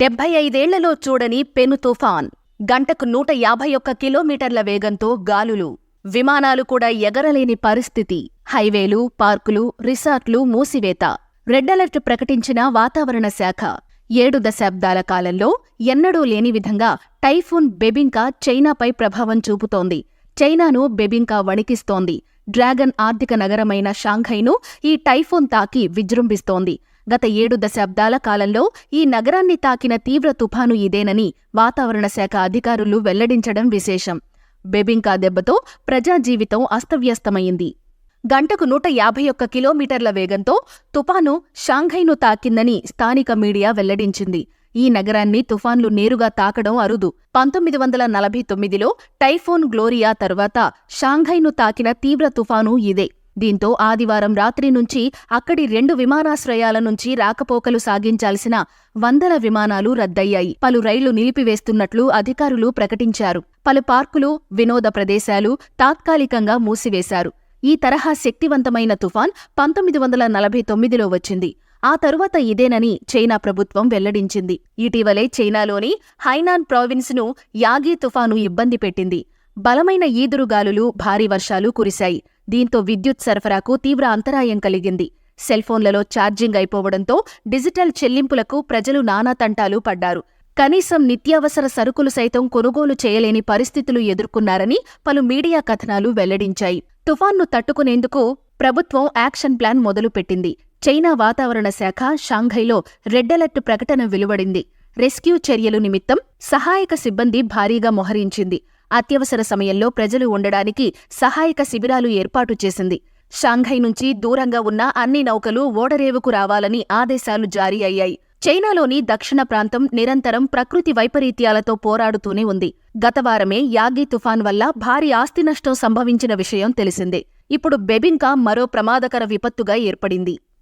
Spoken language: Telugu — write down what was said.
డెబ్బై ఐదేళ్ళలో చూడని పెను తుఫాన్. గంటకు నూట యాభై ఒక్క కిలోమీటర్ల వేగంతో గాలులు. విమానాలు కూడా ఎగరలేని పరిస్థితి. హైవేలు పార్కులు రిసార్ట్లు మూసివేత. రెడ్ అలర్ట్ ప్రకటించిన వాతావరణ శాఖ. ఏడు దశాబ్దాల కాలంలో ఎన్నడూ లేని విధంగా టైఫూన్ బెబింకా చైనాపై ప్రభావం చూపుతోంది. చైనాను బెబింకా వణికిస్తోంది. డ్రాగన్ ఆర్థిక నగరమైన షాంఘైను ఈ టైఫూన్ తాకి విజృంభిస్తోంది. గత ఏడు దశాబ్దాల కాలంలో ఈ నగరాన్ని తాకిన తీవ్ర తుఫాను ఇదేనని వాతావరణ శాఖ అధికారులు వెల్లడించడం విశేషం. బెబింకా దెబ్బతో ప్రజాజీవితం అస్తవ్యస్తమైంది. గంటకు నూట యాభై ఒక్క కిలోమీటర్ల వేగంతో తుపాను షాంఘైను తాకిందని స్థానిక మీడియా వెల్లడించింది. ఈ నగరాన్ని తుఫాన్లు నేరుగా తాకడం అరుదు. పంతొమ్మిది వందల నలభై తొమ్మిదిలో టైఫోన్ గ్లోరియా తర్వాత షాంఘైను తాకిన తీవ్ర తుఫాను ఇదే. దీంతో ఆదివారం రాత్రి నుంచి అక్కడి రెండు విమానాశ్రయాల నుంచి రాకపోకలు సాగించాల్సిన వందల విమానాలు రద్దయ్యాయి. పలు రైళ్ళు నిలిపివేస్తున్నట్లు అధికారులు ప్రకటించారు. పలు పార్కులు వినోద ప్రదేశాలు తాత్కాలికంగా మూసివేశారు. ఈ తరహా శక్తివంతమైన తుఫాన్ పంతొమ్మిది వందల నలభై తొమ్మిదిలో వచ్చింది. ఆ తరువాత ఇదేనని చైనా ప్రభుత్వం వెల్లడించింది. ఇటీవలే చైనాలోని హైనాన్ ప్రావిన్స్ను యాగీ తుఫాను ఇబ్బంది పెట్టింది. బలమైన ఈదురుగాలులు భారీ వర్షాలు కురిశాయి. దీంతో విద్యుత్ సరఫరాకు తీవ్ర అంతరాయం కలిగింది. సెల్ఫోన్లలో ఛార్జింగ్ అయిపోవడంతో డిజిటల్ చెల్లింపులకు ప్రజలు నానాతంటాలు పడ్డారు. కనీసం నిత్యావసర సరుకులు సైతం కొనుగోలు చేయలేని పరిస్థితులు ఎదుర్కొన్నారని పలు మీడియా కథనాలు వెల్లడించాయి. తుఫాన్ను తట్టుకునేందుకు ప్రభుత్వం యాక్షన్ ప్లాన్ మొదలుపెట్టింది. చైనా వాతావరణ శాఖ షాంఘైలో రెడ్ అలర్ట్ ప్రకటన వెలువడింది. రెస్క్యూ చర్యలు నిమిత్తం సహాయక సిబ్బంది భారీగా మోహరించింది. అత్యవసర సమయంలో ప్రజలు ఉండడానికి సహాయక శిబిరాలు ఏర్పాటు చేసింది. షాంఘై నుంచి దూరంగా ఉన్న అన్ని నౌకలు ఓడరేవుకు రావాలని ఆదేశాలు జారీ అయ్యాయి. చైనాలోని దక్షిణ ప్రాంతం నిరంతరం ప్రకృతి వైపరీత్యాలతో పోరాడుతూనే ఉంది. గతవారమే యాగి తుఫాన్ వల్ల భారీ ఆస్తి నష్టం సంభవించిన విషయం తెలిసిందే. ఇప్పుడు బెబింకా మరో ప్రమాదకర విపత్తుగా ఏర్పడింది.